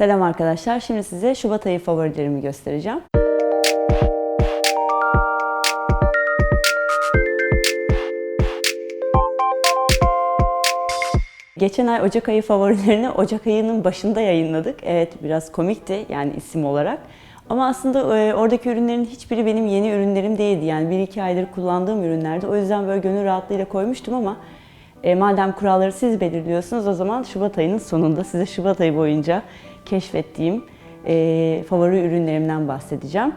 Selam arkadaşlar. Şimdi size Şubat ayı favorilerimi göstereceğim. Geçen ay Ocak ayı favorilerini Ocak ayının başında yayınladık. Evet biraz komikti yani isim olarak. Ama aslında e, oradaki ürünlerin hiçbiri benim yeni ürünlerim değildi. Yani bir iki aydır kullandığım ürünlerdi. O yüzden böyle gönül rahatlığıyla koymuştum ama e, madem kuralları siz belirliyorsunuz o zaman Şubat ayının sonunda size Şubat ayı boyunca keşfettiğim e, favori ürünlerimden bahsedeceğim.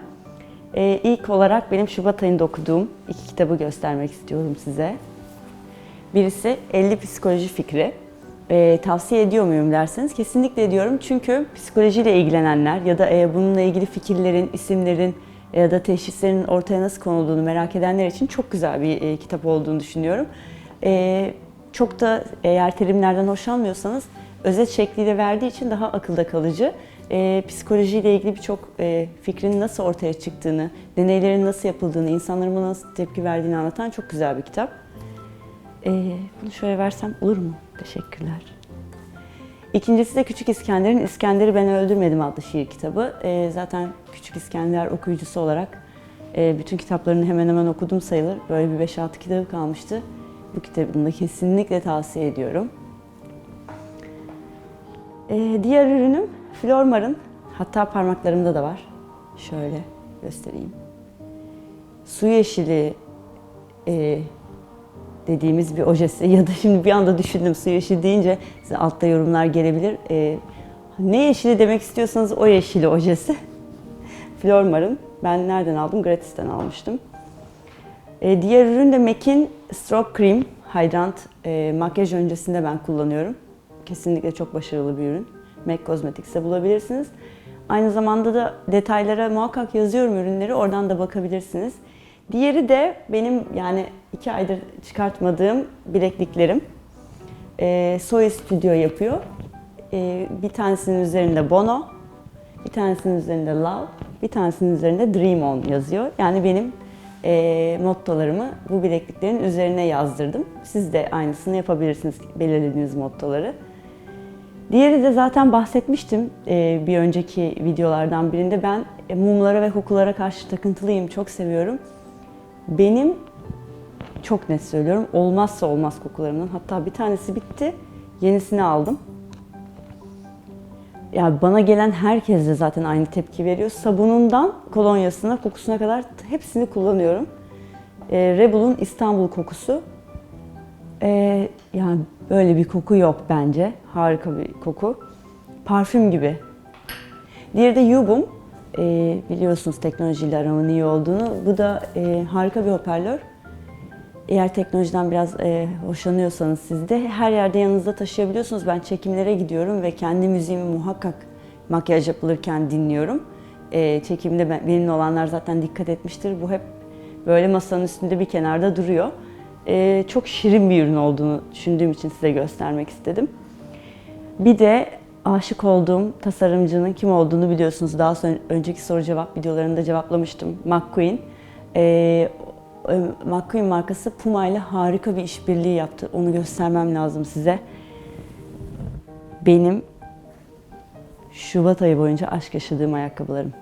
E, ilk olarak benim Şubat ayında okuduğum iki kitabı göstermek istiyorum size. Birisi 50 Psikoloji Fikri. E, tavsiye ediyor muyum derseniz kesinlikle ediyorum. Çünkü psikolojiyle ilgilenenler ya da e, bununla ilgili fikirlerin, isimlerin ya da teşhislerin ortaya nasıl konulduğunu merak edenler için çok güzel bir e, kitap olduğunu düşünüyorum. E, çok da eğer terimlerden hoşlanmıyorsanız özet şekliyle verdiği için daha akılda kalıcı. E, psikolojiyle ilgili birçok e, fikrin nasıl ortaya çıktığını, deneylerin nasıl yapıldığını, insanların buna nasıl tepki verdiğini anlatan çok güzel bir kitap. E, bunu şöyle versem olur mu? Teşekkürler. İkincisi de Küçük İskender'in İskender'i Ben Öldürmedim adlı şiir kitabı. E, zaten Küçük İskender okuyucusu olarak e, bütün kitaplarını hemen hemen okudum sayılır. Böyle bir 5-6 kitabı kalmıştı. Bu kitabını da kesinlikle tavsiye ediyorum. E, diğer ürünüm Flormar'ın, hatta parmaklarımda da var. Şöyle göstereyim. Su yeşili e, dediğimiz bir ojesi ya da şimdi bir anda düşündüm su yeşili deyince size altta yorumlar gelebilir. E, ne yeşili demek istiyorsanız o yeşili ojesi. Flormar'ın. Ben nereden aldım? Gratis'ten almıştım. E, diğer ürün de MAC'in Stroke Cream Hydrant e, makyaj öncesinde ben kullanıyorum. Kesinlikle çok başarılı bir ürün. MAC Cosmetics'te bulabilirsiniz. Aynı zamanda da detaylara muhakkak yazıyorum ürünleri. Oradan da bakabilirsiniz. Diğeri de benim yani iki aydır çıkartmadığım bilekliklerim. E, Soy Studio yapıyor. E, bir tanesinin üzerinde Bono, bir tanesinin üzerinde Love, bir tanesinin üzerinde Dream On yazıyor. Yani benim e, mottolarımı bu bilekliklerin üzerine yazdırdım. Siz de aynısını yapabilirsiniz belirlediğiniz mottoları. Diğeri de zaten bahsetmiştim e, bir önceki videolardan birinde. Ben e, mumlara ve kokulara karşı takıntılıyım, çok seviyorum. Benim çok net söylüyorum olmazsa olmaz kokularımdan. Hatta bir tanesi bitti, yenisini aldım. Ya bana gelen herkes de zaten aynı tepki veriyor. Sabunundan kolonyasına, kokusuna kadar hepsini kullanıyorum. E, Rebel'un İstanbul kokusu. E, yani böyle bir koku yok bence. Harika bir koku. Parfüm gibi. Diğeri de Yubum. E, biliyorsunuz teknolojiyle aramın iyi olduğunu. Bu da e, harika bir hoparlör. Eğer teknolojiden biraz e, hoşlanıyorsanız siz de her yerde yanınızda taşıyabiliyorsunuz. Ben çekimlere gidiyorum ve kendi müziğimi muhakkak makyaj yapılırken dinliyorum. E, çekimde ben, benimle olanlar zaten dikkat etmiştir. Bu hep böyle masanın üstünde bir kenarda duruyor. E, çok şirin bir ürün olduğunu düşündüğüm için size göstermek istedim. Bir de aşık olduğum tasarımcının kim olduğunu biliyorsunuz. Daha sonra önceki soru cevap videolarında cevaplamıştım. McQueen. E, McQueen markası Puma ile harika bir işbirliği yaptı. Onu göstermem lazım size. Benim Şubat ayı boyunca aşk yaşadığım ayakkabılarım.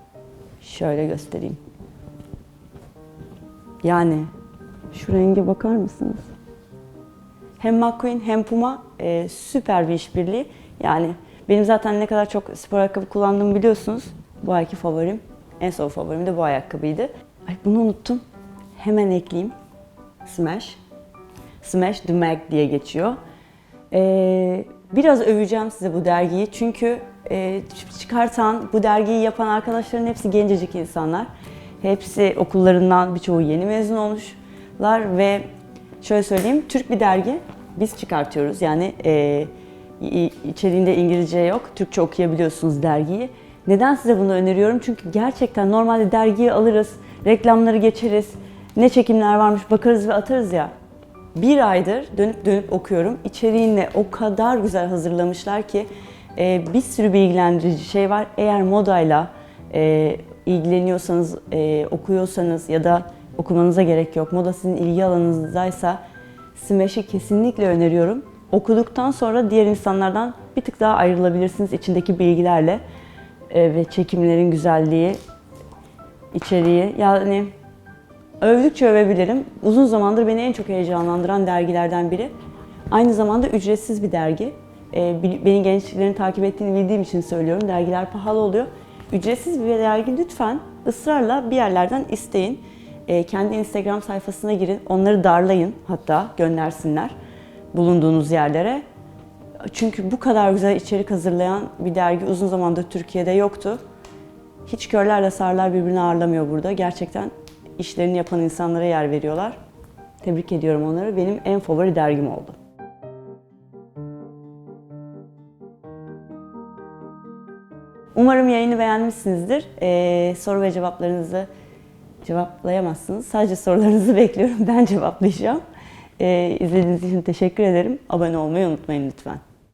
Şöyle göstereyim. Yani şu renge bakar mısınız? Hem McQueen hem Puma e, süper bir işbirliği. Yani benim zaten ne kadar çok spor ayakkabı kullandığımı biliyorsunuz. Bu ayki favorim, en son favorim de bu ayakkabıydı. Ay bunu unuttum. Hemen ekleyeyim. Smash. Smash The Mag diye geçiyor. Ee, biraz öveceğim size bu dergiyi çünkü e, çıkartan, bu dergiyi yapan arkadaşların hepsi gencecik insanlar. Hepsi okullarından birçoğu yeni mezun olmuşlar ve şöyle söyleyeyim, Türk bir dergi. Biz çıkartıyoruz yani e, içeriğinde İngilizce yok, Türkçe okuyabiliyorsunuz dergiyi. Neden size bunu öneriyorum? Çünkü gerçekten normalde dergiyi alırız, reklamları geçeriz, ne çekimler varmış bakarız ve atarız ya. Bir aydır dönüp dönüp okuyorum. İçeriğini o kadar güzel hazırlamışlar ki e, bir sürü bilgilendirici şey var. Eğer modayla e, ilgileniyorsanız, e, okuyorsanız ya da okumanıza gerek yok. Moda sizin ilgi alanınızdaysa Smash'i kesinlikle öneriyorum. Okuduktan sonra diğer insanlardan bir tık daha ayrılabilirsiniz içindeki bilgilerle e, ve çekimlerin güzelliği, içeriği. Yani övdükçe övebilirim. Uzun zamandır beni en çok heyecanlandıran dergilerden biri. Aynı zamanda ücretsiz bir dergi. E, beni gençlerin takip ettiğini bildiğim için söylüyorum. Dergiler pahalı oluyor. Ücretsiz bir dergi lütfen ısrarla bir yerlerden isteyin. E, kendi Instagram sayfasına girin. Onları darlayın hatta göndersinler bulunduğunuz yerlere. Çünkü bu kadar güzel içerik hazırlayan bir dergi uzun zamandır Türkiye'de yoktu. Hiç körlerle sarılar birbirini ağırlamıyor burada. Gerçekten işlerini yapan insanlara yer veriyorlar. Tebrik ediyorum onları. Benim en favori dergim oldu. Umarım yayını beğenmişsinizdir. Ee, soru ve cevaplarınızı cevaplayamazsınız. Sadece sorularınızı bekliyorum. Ben cevaplayacağım. Ee, izlediğiniz için teşekkür ederim. Abone olmayı unutmayın lütfen.